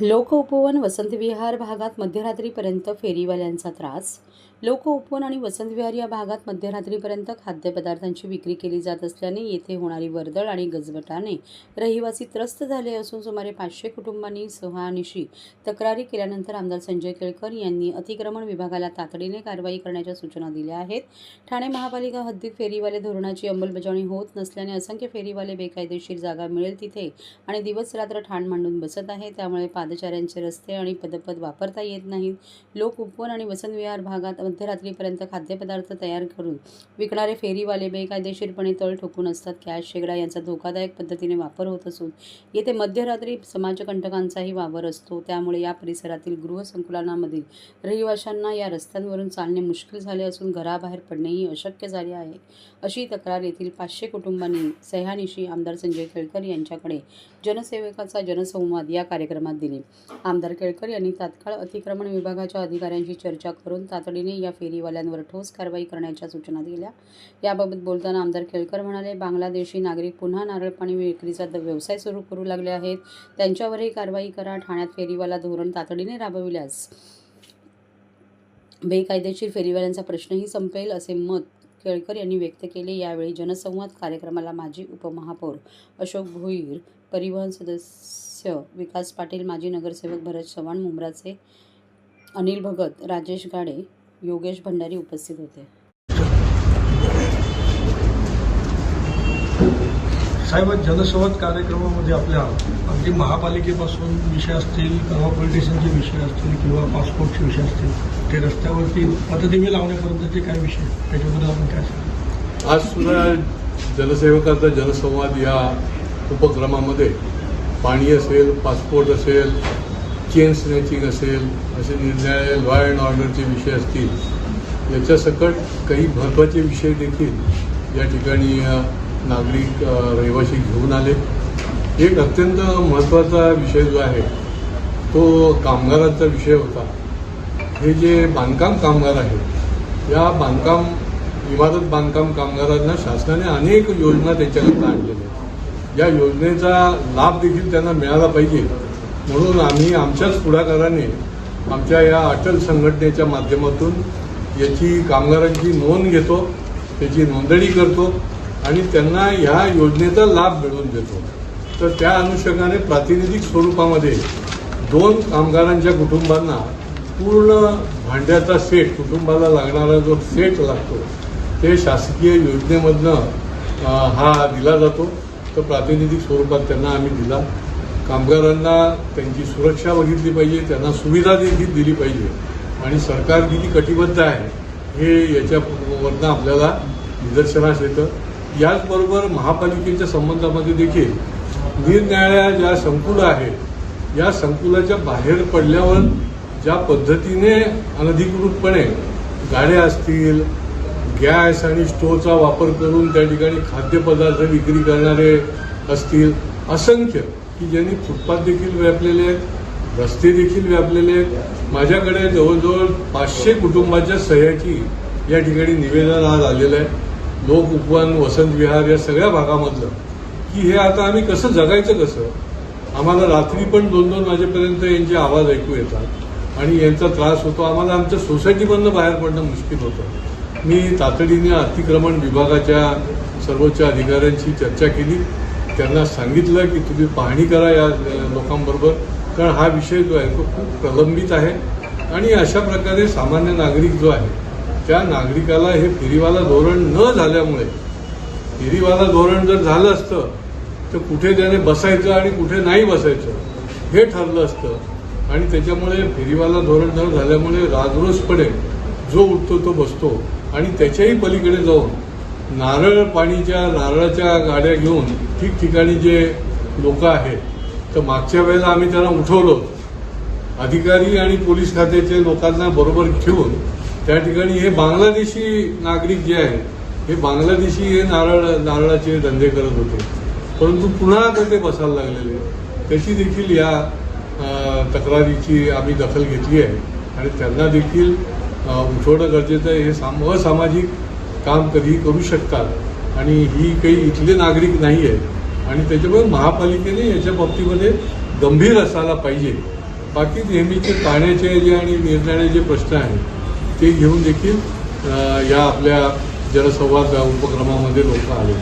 लोक उपवन वसंत विहार भागात मध्यरात्रीपर्यंत फेरीवाल्यांचा त्रास लोक उपवन आणि वसंत विहार या भागात मध्यरात्रीपर्यंत खाद्यपदार्थांची विक्री केली जात असल्याने येथे होणारी वर्दळ आणि गजबटाने रहिवासी त्रस्त झाले असून सुमारे पाचशे कुटुंबांनी सहानिशी तक्रारी केल्यानंतर आमदार संजय केळकर यांनी अतिक्रमण विभागाला तातडीने कारवाई करण्याच्या सूचना दिल्या आहेत. ठाणे महापालिका हद्दीत फेरीवाले धोरणाची अंमलबजावणी होत नसल्याने असंख्य फेरीवाले बेकायदेशीर जागा मिळेल तिथे आणि दिवस रात्र ठाण मांडून बसत आहे. त्यामुळे पादचाऱ्यांचे रस्ते आणि पदपद वापरता येत नाहीत. लोक उपवन आणि वसंत विहार भागात मध्यरात्रीपर्यंत खाद्यपदार्थ तयार करून विकणारे फेरीवाले बेकायदेशीरपणे तळ ठोकून असतात. कॅश शेगडा यांचा धोकादायक पद्धतीने वापर होत असून येथे मध्यरात्री समाजकंटकांचाही वावर असतो. त्यामुळे या परिसरातील गृहसंकुलनामधील रहिवाशांना या रस्त्यांवरून चालणे मुश्किल झाले असून घराबाहेर पडणेही अशक्य झाले आहे. अशी तक्रार येथील पाचशे कुटुंबांनी सह्यानिशी आमदार संजय केळकर यांच्याकडे जनसेवकाचा जनसंवाद या कार्यक्रमात दिली. आमदार केळकर यांनी तात्काळ अतिक्रमण विभागाच्या अधिकाऱ्यांशी चर्चा करून तातडीने या फेरीवाल्यांवर ठोस कारवाई करण्याच्या सूचना दिल्या. याबाबत बोलताना आमदार केळकर म्हणाले बांगलादेशी नागरिक पुन्हा नारळ पाणी विक्रीचा व्यवसाय सुरू करू लागले आहेत. त्यांच्यावरही कारवाई करा. ठाण्यात फेरीवाला धोरण तातडीने राबविल्यास बेकायदेशीर फेरीवाल्यांचा प्रश्नही संपेल असे मत केळकर यांनी व्यक्त केले. यावेळी जनसंवाद कार्यक्रमाला माजी उपमहापौर अशोक भोईर परिवहन सदस्य विकास पाटील माजी नगरसेवक भरत चव्हाण मुंब्राचे अनिल भगत राजेश गाडे योगेश भंडारी उपस्थित होते. साहेब जनसंवाद कार्यक्रमामध्ये आपल्या अगदी महापालिकेपासून विषय असतील किंवा पोलीस स्टेशनचे विषय असतील किंवा पासपोर्टचे विषय असतील ते रस्त्यावरती पथदिवे लावण्यापर्यंतचे काय विषय त्याच्याबद्दल आपण काय सांगू? आज सुद्धा जनसेवकाचा जनसंवाद या उपक्रमामध्ये पाणी असेल पासपोर्ट असेल चेन स्नॅचिंग असेल असे निर्णय लॉ अँड ऑर्डरचे विषय असतील. याच्यासकट काही महत्त्वाचे विषय देखील या ठिकाणी नागरिक रहिवासी घेऊन आले. एक अत्यंत महत्त्वाचा विषय जो आहे तो कामगारांचा विषय होता. हे जे बांधकाम कामगार आहेत या बांधकाम इमारत बांधकाम कामगारांना शासनाने अनेक योजना त्यांच्याकरता आणलेल्या आहेत. या योजनेचा लाभ देखील त्यांना मिळाला पाहिजे. म्हणून आम्ही आमच्याच पुढाकाराने आमच्या या अटल संघटनेच्या माध्यमातून याची कामगारांची नोंद घेतो त्याची नोंदणी करतो आणि त्यांना ह्या योजनेचा लाभ मिळवून देतो. तर त्या अनुषंगाने प्रातिनिधिक स्वरूपामध्ये दोन कामगारांच्या कुटुंबांना पूर्ण भांड्याचा सेट कुटुंबाला लागणारा जो सेट लागतो ते शासकीय योजनेमधनं हा दिला जातो. तर प्रातिनिधिक स्वरूपात त्यांना आम्ही दिला. कामगारांना त्यांची सुरक्षा बघितली पाहिजे त्यांना सुविधा देखील दिली पाहिजे. आणि सरकार किती कटिबद्ध आहे हे याच्यावरनं आपल्याला निदर्शनास येतं. याचबरोबर महापालिकेच्या संबंधामध्ये देखील निरनिराळ्या ज्या संकुलं आहेत या संकुलाच्या बाहेर पडल्यावर ज्या पद्धतीने अनधिकृतपणे गाड्या असतील गॅस आणि स्टोवचा वापर करून त्या ठिकाणी खाद्यपदार्थ विक्री करणारे असतील असंख्य की ज्यांनी फुटपाथ देखील व्यापलेले आहेत रस्ते देखील व्यापलेले आहेत माझ्याकडे जवळजवळ पाचशे कुटुंबाच्या सह्याची या ठिकाणी निवेदन आज आलेलं आहे. लोक उपवन वसंत विहार या सगळ्या भागामधलं. की हे आता आम्ही कसं जगायचं कसं? आम्हाला रात्री पण दोन दोन वाजेपर्यंत यांचे आवाज ऐकू येतात आणि यांचा त्रास होतो. आम्हाला आमच्या सोसायटीमधनं बाहेर पडणं मुश्किल होतं. मी तातडीने अतिक्रमण विभागाच्या सर्वोच्च अधिकाऱ्यांशी चर्चा केली. त्यांना सांगितलं की तुम्ही पाहणी करा या लोकांबरोबर. कारण हा विषय जो आहे तो खूप प्रलंबित आहे. आणि अशा प्रकारे सामान्य नागरिक जो आहे त्या नागरिकाला हे फेरीवाला धोरण न झाल्यामुळे फेरीवाला धोरण जर झालं असतं तर कुठे त्याने बसायचं आणि कुठे नाही बसायचं हे ठरलं असतं. आणि त्याच्यामुळे फेरीवाला धोरण न झाल्यामुळे राजरोसपणे जो उठतो तो बसतो. आणि त्याच्याही पलीकडे जाऊन नारळ पाणीच्या नारळाच्या गाड्या घेऊन ठिकठिकाणी जे लोक आहेत तर मागच्या वेळेला आम्ही त्यांना उठवलं. अधिकारी आणि पोलीस खात्याचे लोकांना बरोबर ठेवून त्या ठिकाणी हे बांगलादेशी नागरिक जे आहेत हे बांगलादेशी हे नारळ नारळाचे धंदे करत होते. परंतु पुन्हा आता ते बसायला लागलेले त्याची देखील या तक्रारीची आम्ही दखल घेतली आहे. आणि त्यांना देखील उठवणं गरजेचं आहे. हे साम असामाजिक काम कधीही करू शकतात. आणि ही काही इथले नागरिक नाही आहेत आणि त्याच्यामुळे महापालिकेने याच्या बाबतीमध्ये गंभीर असायला पाहिजे. बाकी नेहमीचे पाण्याचे जे आणि निरनिराळे जे प्रश्न आहेत ते घेऊन देखील या आपल्या जनसंवाद उपक्रमामध्ये लोक आले.